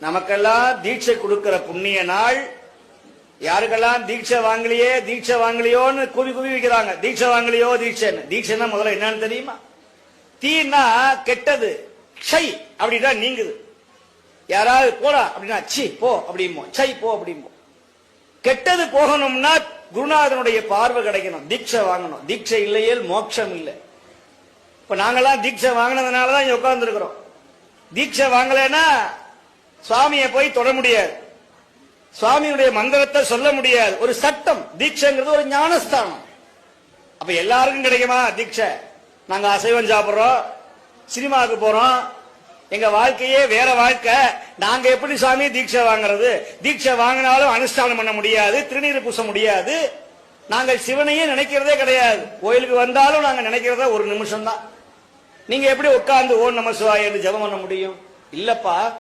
நமக்கெல்லாம் தீட்சை கொடுக்கிற புண்ணிய நாள். யாருக்கெல்லாம் தீட்சை வாங்கலையே தீட்சை வாங்கலையோன்னு குவி குவி வைக்கிறாங்க. தீட்சை வாங்கலையோ தீட்சைன்னு. தீட்சைன்னா முதல்ல என்னன்னு தெரியுமா? தீன்னா கெட்டது. ஷை அப்படின்னா நீங்குது. யாராவது போடா அப்படின்னா சி போ அப்படிமோ சை போ அப்படிமோ கெட்டது போகணும்னா குருநாதனுடைய பார்வை கிடைக்கணும். தீட்சை வாங்கணும். தீட்சை இல்லையே மோட்சம் இல்லை. இப்ப நாங்கெல்லாம் தீட்சை வாங்கினதுனால தான் இங்க உட்கார்ந்துருக்கிறோம். தீட்சை வாங்கலைன்னா சுவாமியை போய் தொட முடியாது. சுவாமியுடைய மந்திரத்தை சொல்ல முடியாது. ஒரு சட்டம் தீட்சைங்கிறது ஒரு ஞானஸ்தானம். அப்ப எல்லாருக்கும் கிடைக்குமா தீட்சை? நாங்க அசைவம் சாப்பிடுறோம் சினிமாவுக்கு போறோம். எங்க வாழ்க்கையே வேற வாழ்க்கை. நாங்க எப்படி சாமி தீட்சை வாங்குறது? தீட்சை வாங்கினாலும் அனுஷ்டானம் பண்ண முடியாது திருநீர் பூச முடியாது. நாங்கள் சிவனையே நினைக்கிறதே கிடையாது. கோயிலுக்கு வந்தாலும் நாங்க நினைக்கிறதே ஒரு நிமிஷம் தான் நீங்க எப்படி உட்கார்ந்து ஓ நம சிவாய என்று ஜெபம் பண்ண முடியும்? இல்லப்பா.